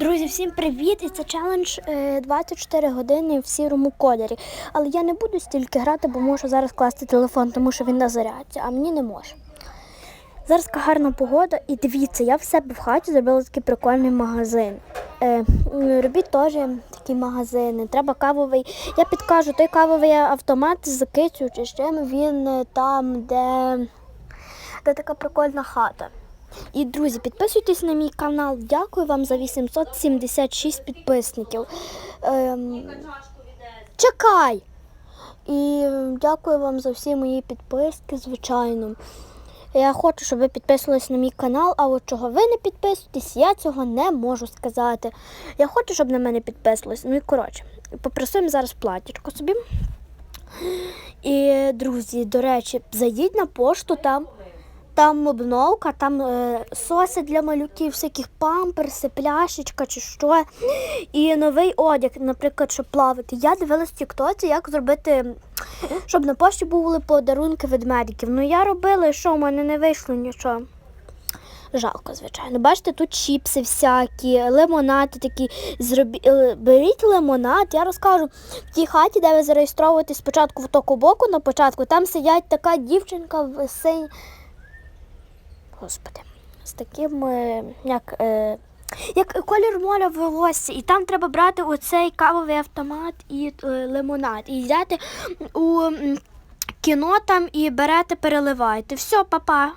Друзі, всім привіт! І це челендж е, 24 години в сірому кольорі. Але я не буду стільки грати, бо можу зараз класти телефон, тому що він на зарядці, а мені не може. Зараз така гарна погода, і дивіться, я в себе в хаті зробила такий прикольний магазин. Е, робіть теж такі магазини. Треба кавовий. Я підкажу, той кавовий автомат з кицю чи з чим він е, там, де, де така прикольна хата. І друзі, підписуйтесь на мій канал. Дякую вам за 876 підписників. Ем, чекай! І ем, дякую вам за всі мої підписки, звичайно. Я хочу, щоб ви підписувались на мій канал, а от чого ви не підписуєтесь, я цього не можу сказати. Я хочу, щоб на мене підписувались. Ну і коротше, попросимо зараз платічко собі. І, друзі, до речі, зайдіть на пошту там. Там обновка, там е, соси для малюків, всяких памперси, пляшечка чи що. І новий одяг, наприклад, щоб плавати. Я дивилась в Тіктоці, як зробити, щоб на пошті були подарунки ведмедиків. Ну я робила, що в мене не вийшло нічого. Жалко, звичайно. Бачите, тут чіпси всякі, лимонади такі. Зробі... е, Беріть лимонад, я розкажу. В тій хаті, де ви зареєстровуєтесь спочатку в току боку на початку, там сидять така дівчинка в синь. Господи, з таким, е, як, е, як колір моря волосся. І там треба брати оцей кавовий автомат і е, лимонад. І йдете у кіно там і берете, переливаєте. Все, папа.